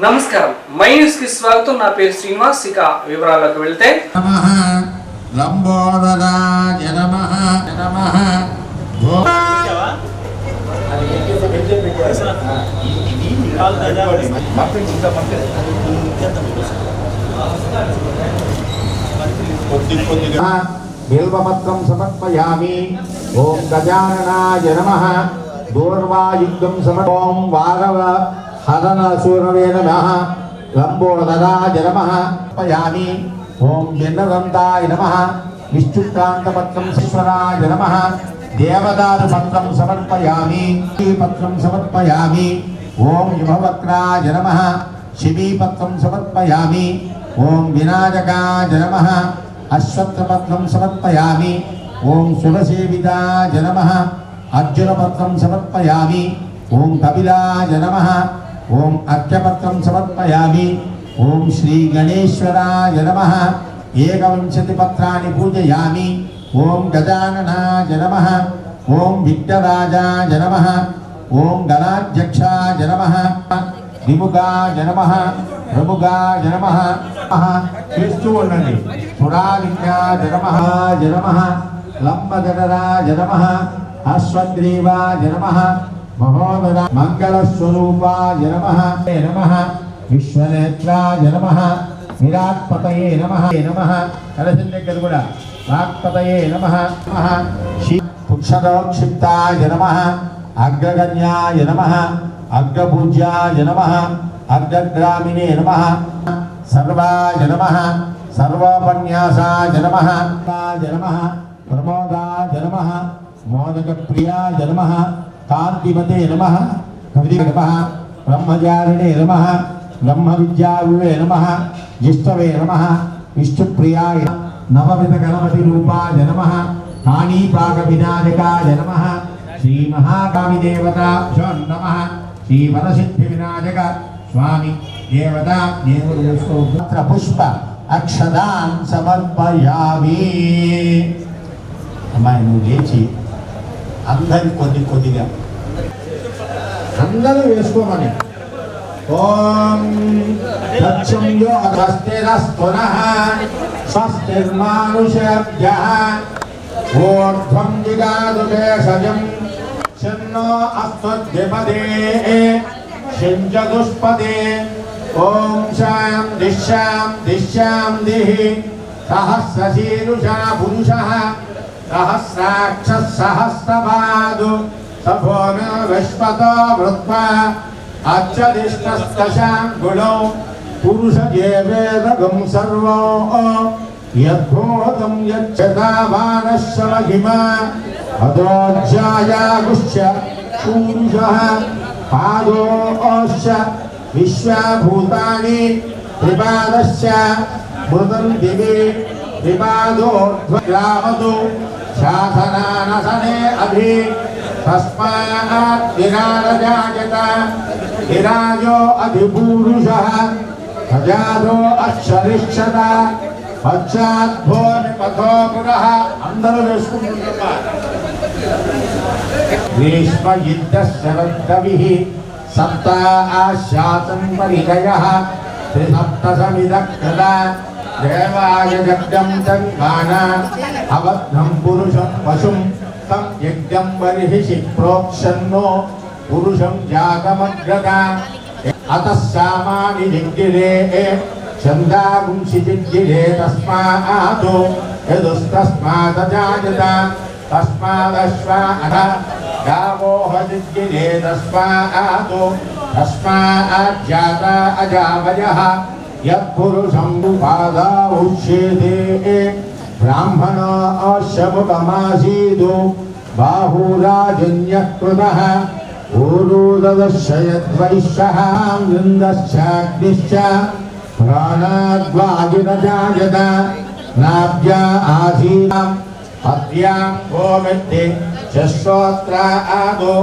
నమస్కారం. మై న్యూస్కి స్వాగతం. నా పేరు శ్రీనివాస్. ఇక వివరాల్లోకి వెళ్తే బిల్వపత్రం సమర్పయామి. ఓం గజాననాయ నమః. దూర్వాయుద్ధం సమర్ ఓం వారవ హరణ సూరవే నమః లంబోదరాయ నమః సమర్పయామి ఓం భిన్నదంతాయ నమ విష్ణుక్రాంతపత్రం శిశ్వరాయ నమ దేవదారు పత్రం సమర్పయామి పత్రం సమర్పయామి ఓం యుభవక్రాయ నమ శివీపత్రం సమర్పయామి ఓం వినాయకాయ నమః అశ్వత్థపత్రం సమర్పయామి ఓం సురసేవితాయ నమః అర్జునపత్రం సమర్పయామి ఓం కపిలాయ నమః ఓం అర్ఘ్యపత్రం సమర్పయామి. ఓం శ్రీ గణేశ్వరాయ నమ. ఏకవింశతి పత్రాన్ని పూజయామి. ఓం గజాననాయ నమ. ఓం విఘ్నరాజాయ నమ. ఓం గణాధ్యక్షాయ నమ. విముగాయ నమ. ప్రముగాయ నమ. చేస్తూ ఉండండి. పురాలింగాయ నమ. జనమ లంబగడరాయ నమ. అశ్వగ్రీవాయ నమ. మహోదర మంగళస్వరూపాయ నమ నమ? విశ్వనేత్రాయ నమ. విరాట్పతయే నమ. నమ? కలసిన దగ్గర కూడా. వాక్పతయే నమ. నమః. శీ పుక్షరోక్షిప్తాయ నమః. అగ్రగణ్యాయ నమ. అగ్రపూజ్యాయ నమ. అగ్రగ్రామిణే నమ. సర్వాయ నమ. సర్వోపన్యాసాయ నమ. నమః. ప్రమోదాయ నమః. మోదకప్రియాయ నమ. కాంతిమతే నమ కవిదే నమః బ్రహ్మచారిణే నమ బ్రహ్మ విద్యావివే నమ జిష్టవే నమ విష్ణుప్రియాయ నవవిధ గణపతి రూపాయ నమ కాణీపాక వినాయకాయ నమ శ్రీ మహాకామి దేవత నమః శ్రీ వరసిద్ధి వినాయక స్వామి దేవత దేవుడు పుత్ర పుష్ప అక్షదాన్ సమర్పయామి అమ్మాయి నువ్వు లేచి అందరి కొద్ది కొద్దిగా అందరూ వేసుకోమని. ఓం తచ్చం యో అగస్తిరస్తునః స్వస్తిర్మానుషభ్యः ఊర్ధ్వం జిగాదు భేషజం శన్నో అస్త్వద్విపదే శంచదుష్పదే ఓం శాం దిశాం దిశాం దిహి సహస్రశీరుషా పురుషः సహస్రాక్ష సహస్రపాదు సభోమి విశ్వతో వృత్వా అచ్చదిష్టస్తశాంగుళౌ పురుష వేదగం సర్వో యద్భూతం యచ్చతామానశ్వ మహిమా అదోజ్యాయాగుశ్చ పాదోశ్చ విశ్వభూతాని త్రిపాదశ్చ మృతం దివి త్రిపాదోర్ధ్వగ్రామదు శాసనానసనే అభి తస్మాత్ విరాజాయత విరాజో అధిపూరుషः ప్రజాదో అక్షరిక్షత పశ్చాద్భో పథో పురః అందరూ వేసుకుంటున్నారా గ్రీష్మ యుద్ధ శరద్రవిః సప్త ఆశాతం పరిగయః త్రిసప్తసమిదక్షద దేవాయ జగ్గం తంగాన అవద్ధం పురుషం పశుం తం యజ్ఞం బర్హిషి ప్రోక్షన్నో పురుషం జాతమగ్రత అత శ్యామాని జిగ్గిరే చందాగుంసి జిగ్గిరే తస్మాత్ యదుస్తస్మాదజాయత తస్మాదశ్వ అధ గావోహ జిగ్గిరే తస్మాత్ తస్మాజ్జాత అజావయ యత్పురుషం ఉపాదా ఉచ్యేదే బ్రాహ్మణ శముఖమాసీదు బాహురాజన్యకృతः ఊరూదదశయద్వైశ్యः వృन्दశ్చాగ్నిశ్చ ప్రాణాద్వాయురజాయత నాభ్యా ఆసీనాం పద్యాం గోమిత్తి శశ్రోత్ర ఆదో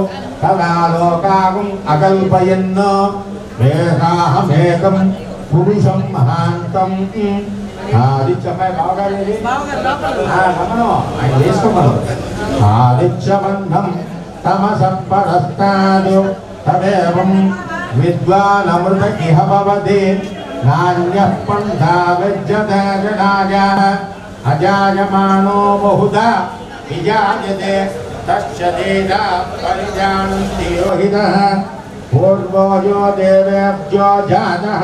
తదా లోకాగం అకల్పయన్ వేదాహమేకం పురుషం మహాంతం ఆదిత్యమై బాగా రమణం ఆయన వేసుకోమను. ఆదిత్యబంధం తమసపరస్తాదు తదేవం విద్వానమృత ఇహ భవతి. నాణ్యః పంథా విద్యతే జనాయ అజాయమానో బహుదా విజాయతే. తస్య దేదా పరిజానంతి పూర్వో యో దేవేభ్యో జాతः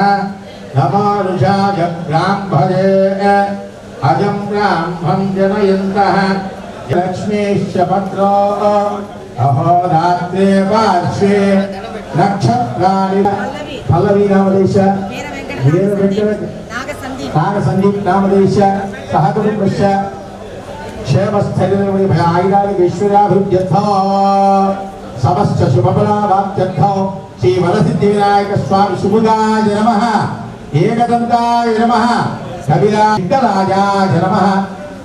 నమానుషాయ బ్రాహ్మణే అజం బ్రాహ్మం జనయంతः లక్ష్మీశ్చ పత్రో అహోరాత్రే పార్శ్వే నక్షత్రాణి పల్లవి నామదేశ వీర వీర వెంకట వెంకట నాగ సందీప్ నాగ సందీప్ నామదేశ సహకుటుంబశ్చ ఏకదంతాయ నమ. కవిరా సింగరాజాయ నమ.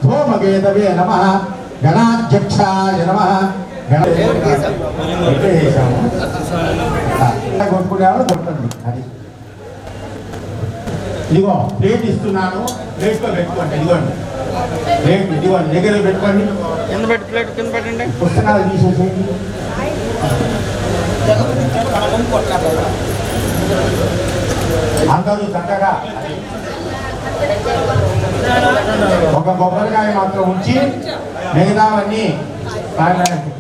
ధూమకేతవే నమ. గణాధ్యక్షాయ నమ. గణ కొట్టుకునేవాళ్ళు కొట్టండి అది. ఇదిగో ప్లేట్ ఇస్తున్నాను. ప్లేట్లో పెట్టుకోండి. ఇదిగోండి. ప్లేట్ ఇదిగోండి. దగ్గర పెట్టుకోండి. కింద పెట్టి ప్లేట్ కింద పెట్టండి. పుస్తకాలు తీసేసేయండి అందరూ చక్కగా ఒక కొబ్బరికాయ మాత్రం ఉంచి మిగతావన్నీ తాగడానికి.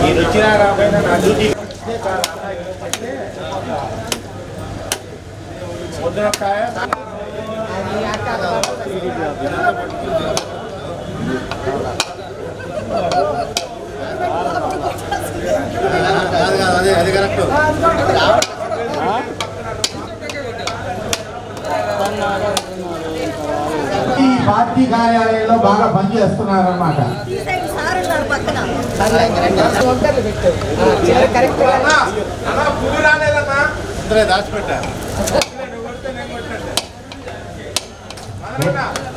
మీరు వచ్చినా నా డ్యూటీ ముద్రకాయ కార్యాలయంలో బాగా పనిచేస్తున్నారన్నమాట ఈ ఉన్నారు పక్కన వెంకటరావు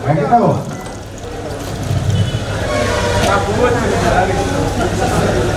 మళ్ళీ మళ్ళీ ఒక బుట్ట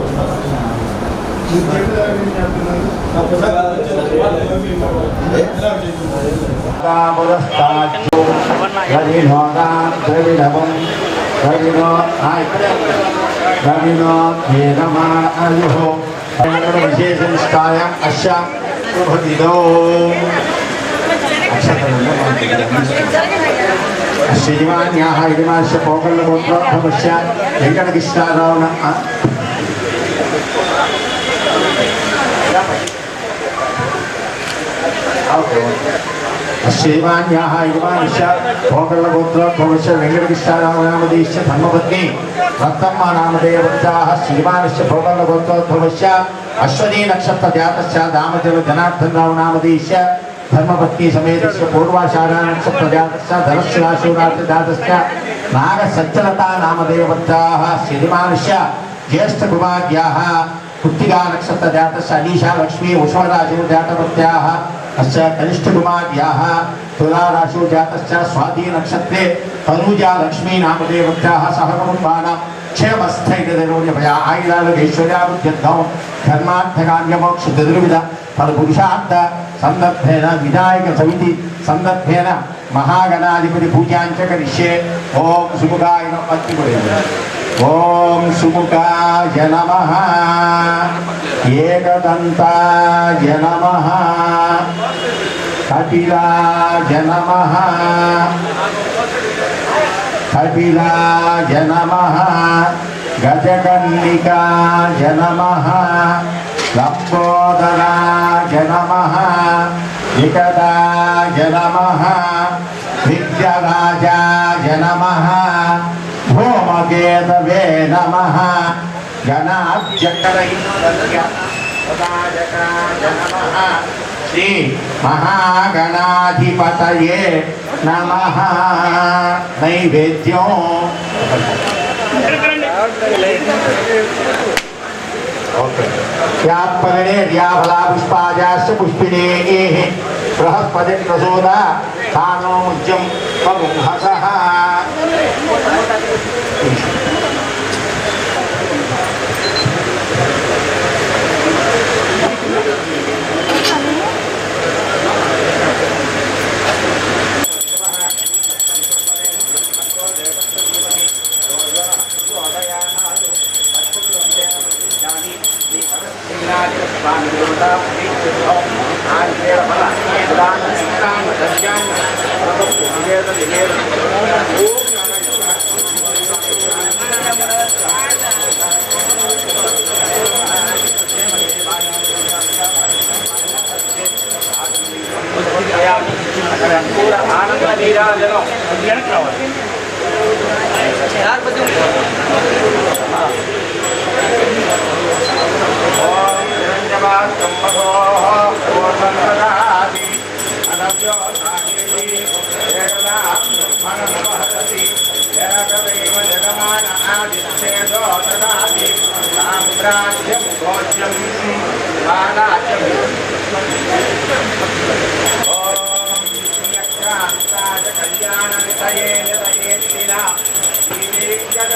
విశేషనిష్టాయ అశ్య శుభదిదో శ్రీమాన్యాः ఇదిమాస్య పోకళ్ళగోత్రోద్భవస్య వెంకటకృష్ణారావు శ్రీమాన్యాः ఇదిమాస్య పోకళ్ళగోత్రోద్భవస్య వెంకటకృష్ణారావు నామదేశ్య ధర్మపత్ని రత్తమ్మ నామదేవత్యాः శ్రీమానస్య పోకళ్ళగోత్రోద్భవస్య అశ్వనీ నక్షత్ర జాతస్య దామదేవ జనార్దన్ రావు నామదేశ్య ధర్మపత్ని సమేతస్య పూర్వాషాఢ నక్షత్ర జాతస్య ధనస్సు రాశిరాత్రి జాతస్య నాగ సజ్జలతా నామదేవత్యాः శ్రీమానస్య జ్యేష్ఠ కుమార్యా పుత్తిగా నక్షత్ర జాత అనీషా లక్ష్మీ ఉషమరాశి జాతపత్యాः అస్య కనిష్ఠ కుమార్యాः తులా స్వాతి నక్షత్రే తనూజా లక్ష్మీ నామదేవత్యా సహ కుటుంబానాం క్షేమస్థైర్యదైర్య ధర్మార్థకామ్యమోక్ష చతుర్విధ ఫలపురుషార్థ సందర్భేన వినాయక సందర్భేన మహాగణాధిపతి పూజాంచ కరిష్యే. ఓం సుముఖాయ నమః ఓం సుముఖాయ నమ. ఏకదంతాయ నమ. కపిలాయ నమ. కపిలాయ నమ. గజకన్నికాయ నమ. లంబోదరాయ నమ. నికటాయ నమ. విద్యరాజాయ నమ. केतवे नमः नमः श्री महागणाधिपतये नमः। नैवेद्यो। यात्मगणे र्याफला पुष्पाजाश्च पुष्पिणे एः बृहस्पतिर्वसोदा स्थानोमुज्यं त्वगुंहसः 我怎么在？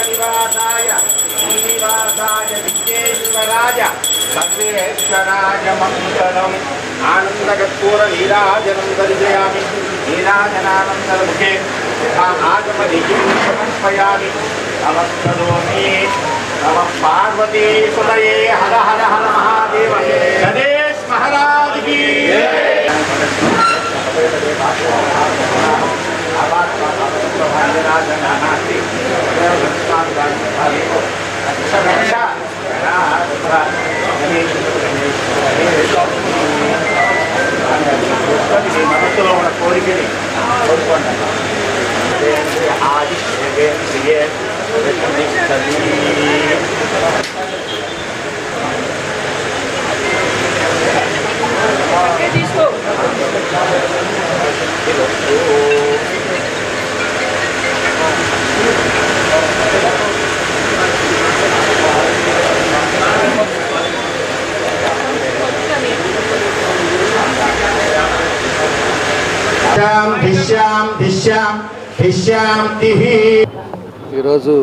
శ్రీవేంకటనివాసాయ శ్రీనివాసాయ విఘ్నేశ్వరాయ సర్వేశ్వరాయ మంగళం ఆనందకర్పూర నీరాజనం దర్శయామి నీరాజనానందముఖే ఆగమదికిం సమర్పయామి నమస్కరోమి నమ పార్వతీ సుతయే హర హర హర మహాదేవ గణేష్ మహారాజ్ की meron ng ఈరోజు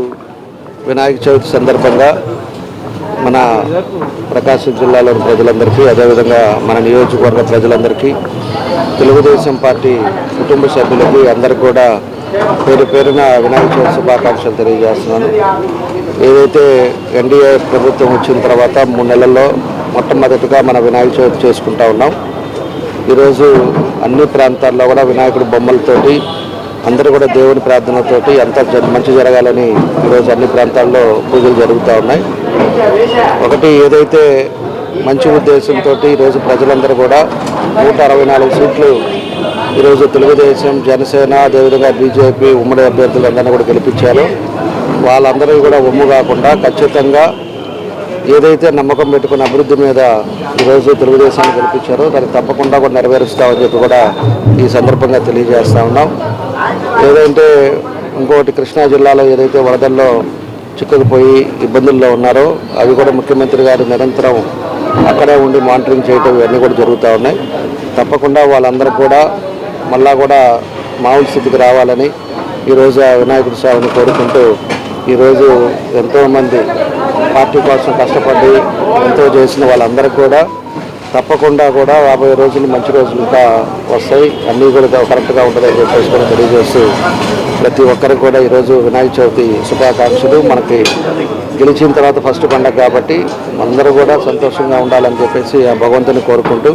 వినాయక చవితి సందర్భంగా మన ప్రకాశం జిల్లాలోని ప్రజలందరికీ అదేవిధంగా మన నియోజకవర్గ ప్రజలందరికీ తెలుగుదేశం పార్టీ కుటుంబ సభ్యులకి అందరు కూడా పేరు పేరున వినాయక చవితి శుభాకాంక్షలు తెలియజేస్తున్నాను. ఏదైతే ఎన్డీఏ ప్రభుత్వం వచ్చిన తర్వాత మూడు నెలల్లో మొట్టమొదటిగా మన వినాయక చవితి చేసుకుంటా ఉన్నాం. ఈరోజు అన్ని ప్రాంతాల్లో కూడా వినాయకుడు బొమ్మలతోటి అందరూ కూడా దేవుని ప్రార్థనతోటి అంతా మంచి జరగాలని ఈరోజు అన్ని ప్రాంతాల్లో పూజలు జరుగుతూ ఉన్నాయి. ఒకటి ఏదైతే మంచి ఉద్దేశంతో ఈరోజు ప్రజలందరూ కూడా నూట అరవై నాలుగు సీట్లు ఈరోజు తెలుగుదేశం జనసేన అదేవిధంగా బీజేపీ ఉమ్మడి అభ్యర్థులందరినీ కూడా గెలిపించారు. వాళ్ళందరూ కూడా ఒమ్ము కాకుండా ఖచ్చితంగా ఏదైతే నమ్మకం పెట్టుకున్న అభివృద్ధి మీద ఈరోజు తెలుగుదేశాన్ని గెలిపించారో దానికి తప్పకుండా కూడా నెరవేరుస్తామని చెప్పి కూడా ఈ సందర్భంగా తెలియజేస్తా ఉన్నాం. ఏదైతే ఇంకోటి కృష్ణా జిల్లాలో ఏదైతే వరదల్లో చిక్కుకుపోయి ఇబ్బందుల్లో ఉన్నారో అవి కూడా ముఖ్యమంత్రి గారు నిరంతరం అక్కడే ఉండి మానిటరింగ్ చేయటం ఇవన్నీ కూడా జరుగుతూ ఉన్నాయి. తప్పకుండా వాళ్ళందరూ కూడా మళ్ళా కూడా మామూలు స్థితికి రావాలని ఈరోజు ఆ వినాయకుడి స్వామిని కోరుకుంటూ ఈరోజు ఎంతోమంది పార్టీ కోసం కష్టపడి ఎంతో చేసిన వాళ్ళందరికీ కూడా తప్పకుండా కూడా రాబోయే రోజులు మంచి రోజులు ఇంకా వస్తాయి. అన్నీ కూడా కరెక్ట్గా ఉంటుందని చెప్పేసి కూడా తెలియజేస్తూ ప్రతి ఒక్కరికి కూడా ఈరోజు వినాయక చవితి శుభాకాంక్షలు. మనకి గెలిచిన తర్వాత ఫస్ట్ పండగ కాబట్టి అందరూ కూడా సంతోషంగా ఉండాలని చెప్పేసి ఆ భగవంతుని కోరుకుంటూ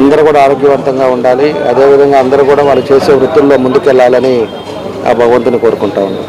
అందరూ కూడా ఆరోగ్యవంతంగా ఉండాలి. అదేవిధంగా అందరూ కూడా వాళ్ళు చేసే వృత్తుల్లో ముందుకెళ్ళాలని ఆ భగవంతుని కోరుకుంటా ఉన్నాం.